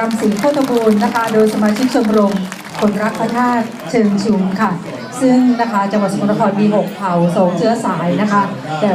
รำศรีโคตบูรณ์นะคะ โดยสมาชิกชมรมคนรักพระธาตุเชิงชุมค่ะ ซึ่งนะคะจังหวัดสกลนครมีหกเผ่าสองเชื้อสายนะคะแต่